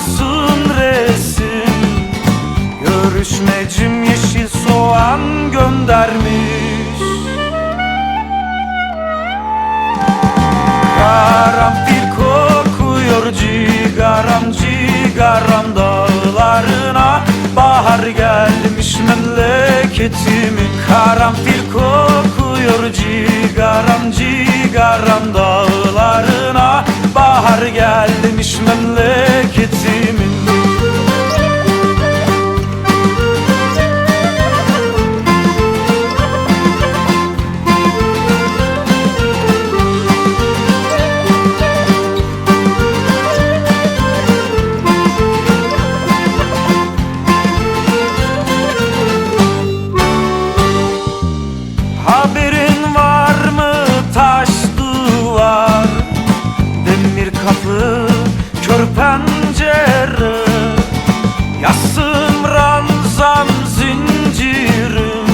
masum resim. Görüşmecim yeşil soğan göndermiş. Karanfil kokuyor cigaram cigaram dağlarına. Bahar gelmiş memleketimin Karanfil kokuyor cigaram cigaram dağlarına. Bahar gelmiş memleketimin kör pencere Yasım ranzam zincirim.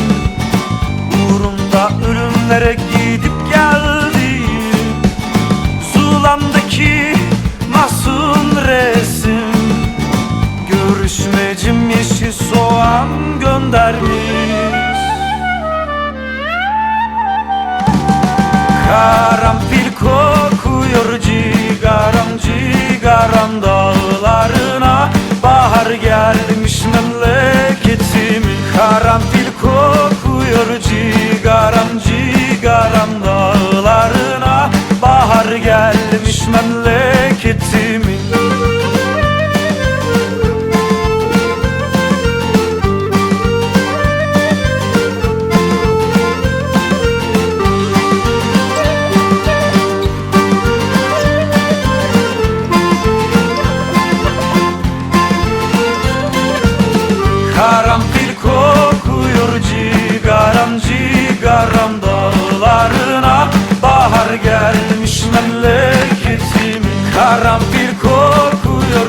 Uğrunda ölümlere gidip geldim. Zulamdaki masum resim. Görüşmecim yeşil soğan göndermiş. Karanfil kokuyor cigaram cigaram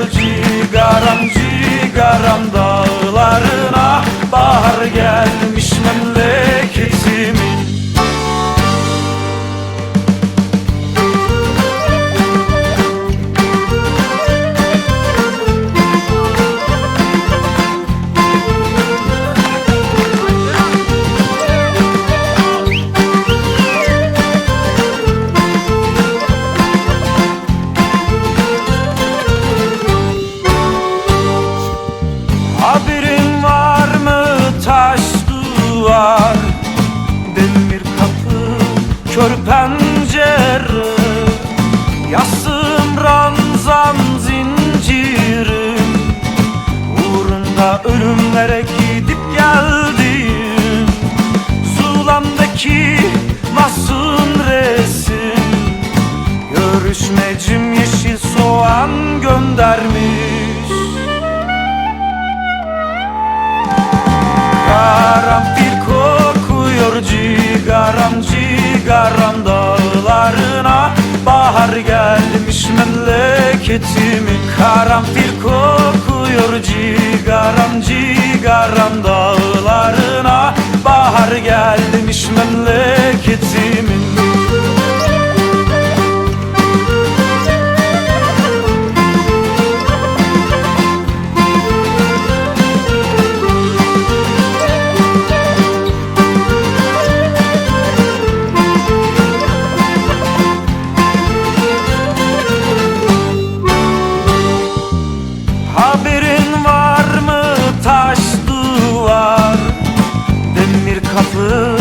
kokuyor cigaram cigaram dağlarına kör pencere Yasım ranzam zincirim. Uğrunda ölümlere gidip geldim. Zulamdaki masum resim. Görüşmecim yeşil soğan göndermiş. Karanfil kokuyor cigaram cigaram dağlarına. Bahar gelmiş memleketimin Karanfil kokuyor cigaram cigaram dağlarına. Bahar gelmiş memleketimin kafası